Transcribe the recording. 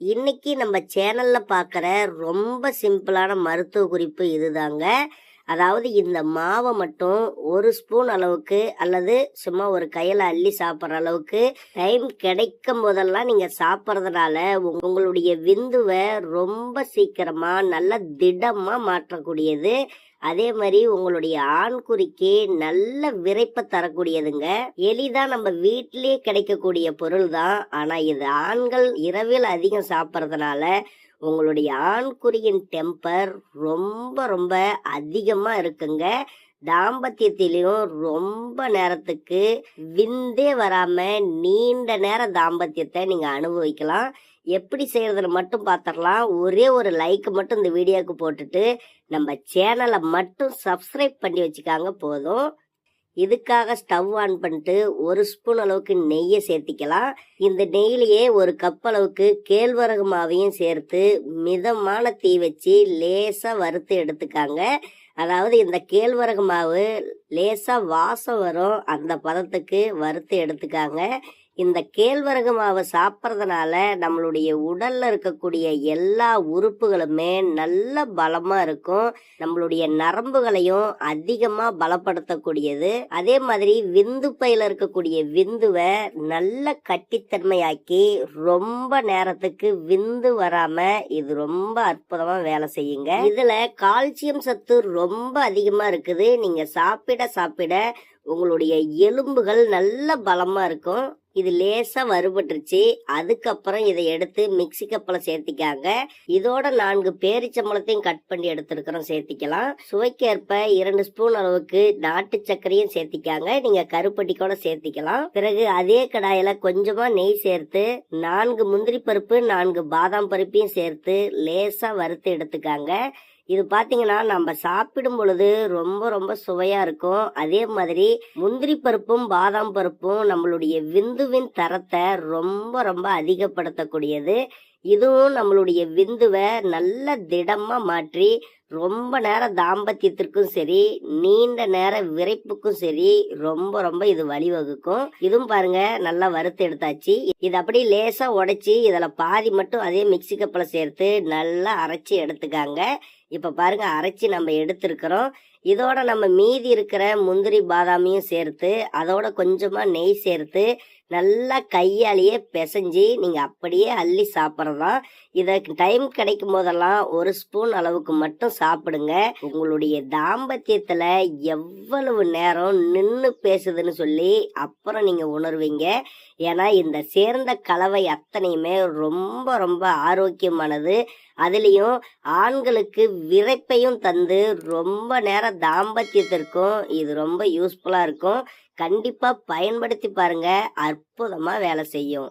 இன்னைக்கு நம்ம சேனல்ல பார்க்குற ரொம்ப சிம்பிளான மருத்துவ குறிப்பு இதுதாங்க. அதாவது இந்த மாவை மட்டும் ஒரு ஸ்பூன் அளவுக்கு அல்லது சும்மா ஒரு கையில் அள்ளி சாப்பிட்ற அளவுக்கு டைம் கிடைக்கும் போதெல்லாம் நீங்கள் சாப்பிட்றதுனால உங்களுடைய விந்துவை ரொம்ப சீக்கிரமாக நல்ல திடமாக மாற்றக்கூடியது. அதே மாதிரி உங்களுடைய ஆண்குறிக்கு நல்ல விரைப்பை தரக்கூடியதுங்க. எளிதா நம்ம வீட்டிலேயே கிடைக்கக்கூடிய பொருள் தான். ஆனா இது ஆண்கள் இரவில் அதிகம் சாப்பிட்றதுனால உங்களுடைய ஆண்குறியின் டெம்பர் ரொம்ப ரொம்ப அதிகமா இருக்குங்க. தாம்பத்தியத்திலையும் ரொம்ப நேரத்துக்கு விந்தே வராம நீண்ட நேர தாம்பத்தியத்தை நீங்க அனுபவிக்கலாம். எப்படி செய்யறதுன்னு மட்டும் பார்த்துடலாம் ஒரே ஒரு லைக் மட்டும் இந்த வீடியோவுக்கு போட்டுட்டு நம்ம சேனலை மட்டும் சப்ஸ்கிரைப் பண்ணி வச்சுக்காங்க போதும். இதுக்காக ஸ்டவ் ஆன் பண்ணிட்டு ஒரு ஸ்பூன் அளவுக்கு நெய்யை சேர்த்திக்கலாம். இந்த நெய்யிலேயே ஒரு கப் அளவுக்கு கேழ்வரகு மாவையும் சேர்த்து மிதமான தீ வச்சு லேசாக வறுத்து எடுத்துக்காங்க. அதாவது இந்த கேழ்வரகு மாவு லேசாக வாசம் வரும். அந்த பதத்துக்கு வறுத்து எடுத்துக்காங்க. இந்த கேழ்வரகு மாவை சாப்பிட்றதுனால நம்மளுடைய உடல்ல இருக்கக்கூடிய எல்லா உறுப்புகளுமே நல்ல பலமா இருக்கும். நம்மளுடைய நரம்புகளையும் அதிகமா பலப்படுத்தக்கூடியது. அதே மாதிரி விந்து பையில இருக்கக்கூடிய விந்துவை நல்ல கட்டித்தன்மையாக்கி ரொம்ப நேரத்துக்கு விந்து வராம இது ரொம்ப அற்புதமா வேலை செய்யுங்க. இதுல கால்சியம் சத்து ரொம்ப அதிகமா இருக்குது. நீங்க சாப்பிட சாப்பிட உங்களுடைய எலும்புகள் நல்ல பலமா இருக்கும். இது லேசா வறுபட்டுருச்சு. அதுக்கப்புறம் இதை எடுத்து மிக்சி கப்பில் சேர்த்திக்காங்க. இதோட நான்கு பேரிச்சம்பளத்தையும் கட் பண்ணி எடுத்துருக்கிறோம். சேர்த்திக்கலாம். சுவைக்கேற்ப இரண்டு ஸ்பூன் அளவுக்கு நாட்டு சர்க்கரையும் சேர்த்திக்காங்க. நீங்க கருப்பட்டி கூட சேர்த்திக்கலாம். பிறகு அதே கடாயில கொஞ்சமா நெய் சேர்த்து நான்கு முந்திரி பருப்பு நான்கு பாதாம் பருப்பையும் சேர்த்து லேசா வறுத்து எடுத்துக்காங்க. இது பாத்தீங்கன்னா நம்ம சாப்பிடும் பொழுது ரொம்ப ரொம்ப சுவையா இருக்கும். அதே மாதிரி முந்திரி பருப்பும் பாதாம் பருப்பும் நம்மளுடைய விந்து விந்துவின் தரத்தை ரொம்ப ரொம்ப அதிகப்படுத்தக்கூடியது. இதுவும் நம்மளுடைய விந்துவை நல்ல திடமா மாற்றி ரொம்ப நேரம் தாம்பத்தியத்திற்கும் சரி நீண்ட நேர விரைப்புக்கும் சரி ரொம்ப ரொம்ப இது வழிவகுக்கும். இதுவும் பாருங்க நல்லா வறுத்து எடுத்தாச்சு. இது அப்படியே லேசா உடைச்சி இதுல பாதி மட்டும் அதே மிக்சி கப்பில சேர்த்து நல்லா அரைச்சி எடுத்துக்காங்க. இப்ப பாருங்க அரைச்சி நம்ம எடுத்திருக்கிறோம். இதோட நம்ம மீதி இருக்கிற முந்திரி பாதாமியும் சேர்த்து அதோட கொஞ்சமா நெய் சேர்த்து நல்லா கையாலேயே பிசைஞ்சு நீங்க அப்படியே அள்ளி சாப்பிட்றதா இதை டைம் கிடைக்கும் போதெல்லாம் ஒரு ஸ்பூன் அளவுக்கு மட்டும் சாப்பிடுங்க. உங்களுடைய தாம்பத்தியத்துல எவ்வளவு நேரம் நின்று பேசுதுன்னு சொல்லி அப்புறம் நீங்க உணர்வீங்க. ஏன்னா இந்த சேர்ந்த கலவை அத்தனையுமே ரொம்ப ரொம்ப ஆரோக்கியமானது. அதுலேயும் ஆண்களுக்கு விரைப்பையும் தந்து ரொம்ப நேரம் தாம்பத்தியத்திற்கும் இது ரொம்ப யூஸ்ஃபுல்லாக இருக்கும். கண்டிப்பாக பயன்படுத்தி பாருங்க. அற்புதமாக வேலை செய்யும்.